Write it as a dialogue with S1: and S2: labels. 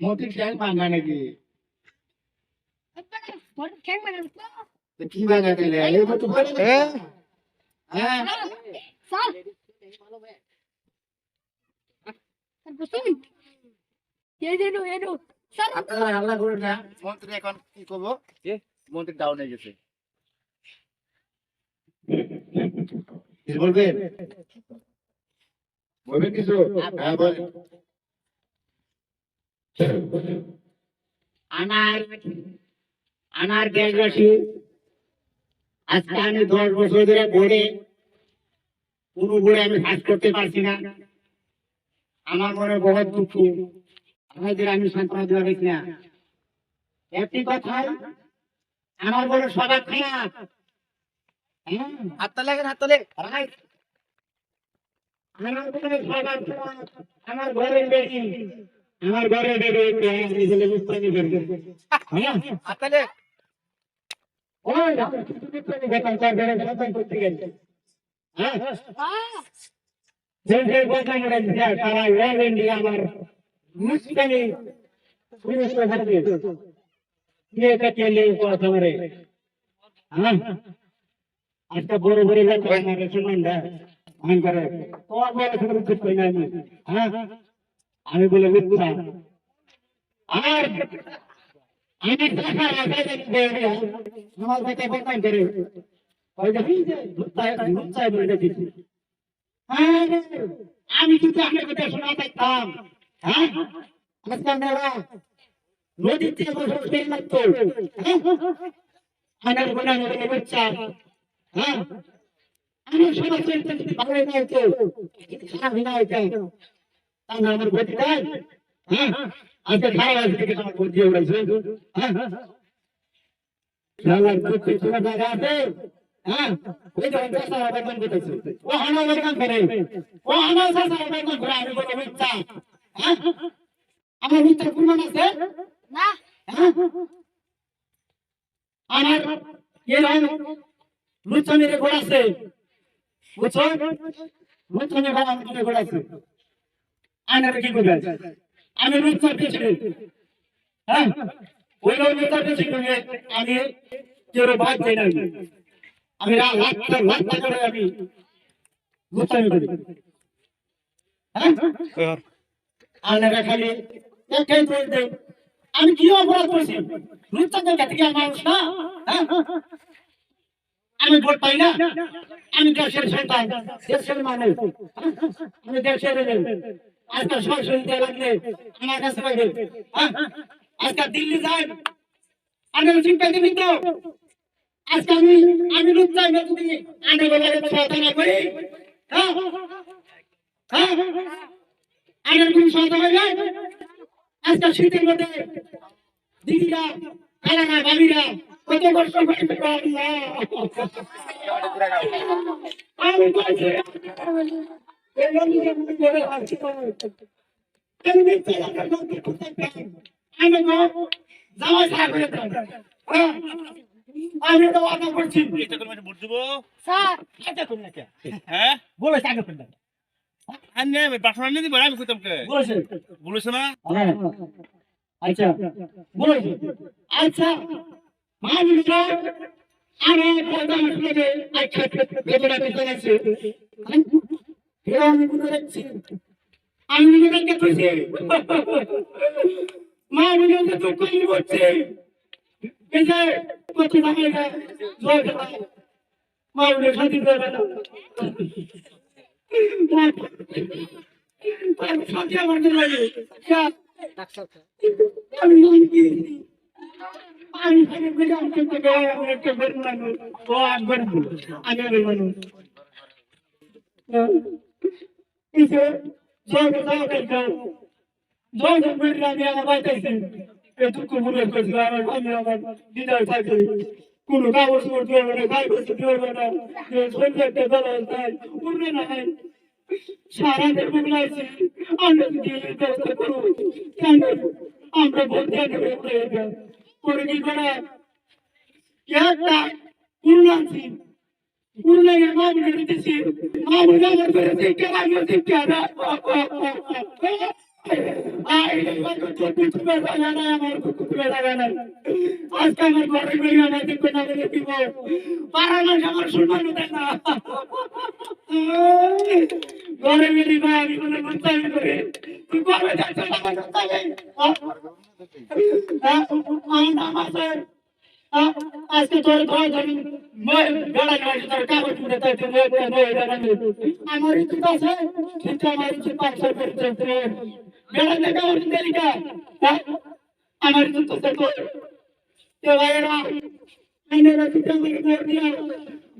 S1: মন্ত্রী ট্যাং ভাঙা নাকি? কি ভাঙা দিলে হ্যাঁ। হ্যাঁ আপনারা হাল্লা করুন না মন্ত্রী এখন কি করব? মন্ত্রী ডাউন হয়ে গেছে। বলবেন? বলবেন কিছু?
S2: আমার আমার দেশবাসী আজকে আমি দশ বছর ধরে বোর্ডে কোনো বোর্ডে আমি কাজ করতে পারছি না। আমার মনে বহুত দুঃখ। আমাদের আমি সান্ত্বনা দেওয়া গেছি না। একটি কথাই আমার বড় স্বভাব খারাপ। হ্যাঁ? আমার বড় স্বভাব খারাপ। আমার ঘরের বেশি আমার ছেলে বুঝতে পারবে। হ্যাঁ? ওই বেতন কর বেতন বেতন করতে গেছে। হ্যাঁ? যে যে বেতন আমার ಮುಸ್ಲಿಮಿ ಪುರುಷರ ಬಗ್ಗೆ ಏಕತೆಯಲ್ಲಿ ಉಪವಾಸವರೇ ಅಷ್ಟ ಬರೋಬರಿಲ್ಲ ಸಂಬಂಧ ಹಂಗಾರೆ ಪರಿಣಾಮಿ আমি বলে মিথ্যা আর আমি টাকা আমার কাছে বোকাই করে আমি কিন্তু আমার কথা শোনা থাকতাম হ্যাঁ আজকে আমরা নদীর থেকে বসে তেল লাগতো হ্যাঁ আনার গোনা নদী বাচ্চা হ্যাঁ আমি সমাজ চরিত্র যদি ভালো না হতো যদি খারাপ না হতো তাহলে আমার গতি দেয় হ্যাঁ আজকে খারাপ আছে থেকে আমার গতি উড়াইছে হ্যাঁ গতি তোমার জায়গা আছে হ্যাঁ ওই যে চাষা বেতন দিতেছে ও আমার বেতন করে ও আমার চাষা বেতন করে আমি বলে হ্যাঁ আমার মিথ্যা প্রমাণ আছে হ্যাঁ? আমার এরকম লুচনের ঘোড়া আছে বুঝছ? লুচনের ঘোড়া আমার ঘোড়া আছে আনার কি করবে? আমি লুচার পেছনে হ্যাঁ? ওই লুচার পেছনে আমি কেউ বাদ যাই না আমি লাখটা লাখটা করে আমি লুচানি করি। হ্যাঁ। দেয় আমি কি অপরাধ করেছি? লুচ্চাদের কাছে মানুষ না? হ্যাঁ? আমি ভোট পাই না। আমি দেশের সন্তান দেশের মানুষ। আমি দেশের আজকাল সরাসরি দেওয়া লাগলে আমার কাছে পাইবে হ্যাঁ? আজকাল দিল্লি যাই আমি চিন্তা দিবি তো। আজকে আমি আমি লুচ্চাই না যদি করি। হ্যাঁ? হ্যাঁ? আমি কোন সহায়তা হবে আজকাল শীতের মধ্যে দিদিরা খালারা বাবিরা কত কষ্ট আমি তো দাও। হ্যাঁ? করছি।
S3: এটা করে ভোট দেবো
S2: স্যার। এটা
S3: হ্যাঁ?
S2: বলে আগে কোন নাকি
S3: আর নে বাসনা নিয়ে দিবো আমি কইতাম কে?
S2: বলেছে
S3: না?
S2: আচ্ছা। বলেছে আচ্ছা। মানুষ আমি আচ্ছা আছে। আমি আমি মা রাখতে তো কই বলছে এই যে কত দামে জয় মা শান্তি দেবে না। একটা কোনো কাগজ করতে হবে না গাই করতে হবে না সন্ধ্যাতে বেলা তাই উঠবে না সারা দেব লাগছে আমি যদি ব্যবস্থা করব কেন আমরা বলতে করে কি করে একটা করুণা আছি? করুণাকে মা বলে দিতেছি মা বলে আমার করে শিক্ষা লাগে শিক্ষা আজকে আমার ঘরে বেরিয়ে আমার দেখবে না বলে দিব। আমার সম্মান দেয় ঘরে বেরিয়ে ভাই আমি কোনো লুচ্চামি করে তুই ঘরে যাচ্ছ আমার গাড়া গাড়ি তুই আমার